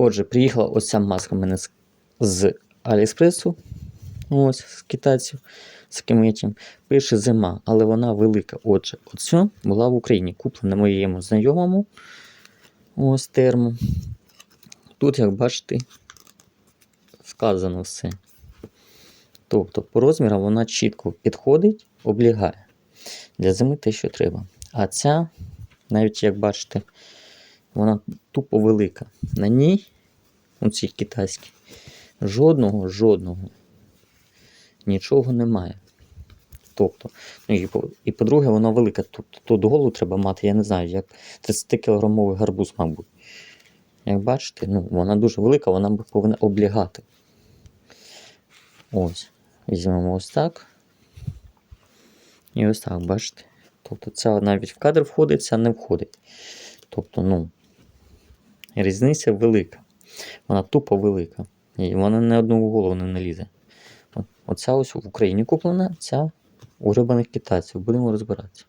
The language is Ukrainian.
Отже, приїхала ось ця маска в мене з, з Аліекспресу. Ось, з китайців. З таким етім. Пише зима, але вона велика. Отже, оцю була в Україні. Куплена моєму знайомому. Ось термо. Тут, як бачите, вказано все. Тобто, по розмірам вона чітко підходить, облягає. Для зими те, що треба. А ця, навіть як бачите, вона тупо велика. На ній, у цій китайській, жодного, жодного нічого немає. Тобто, ну і, і по-друге, вона велика. Тобто тут голову треба мати, я не знаю, як 30-кілограмовий гарбуз, мабуть. Як бачите, ну, вона дуже велика, вона повинна облягати. Ось. Візьмемо ось так. І ось так, бачите. Тобто ця навіть в кадр входить, ця не входить. Тобто, ну, різниця велика. Вона тупо велика. І вона не одну голову не налізе. Оця ось в Україні куплена, ця у рибаних китайців. Будемо розбиратися.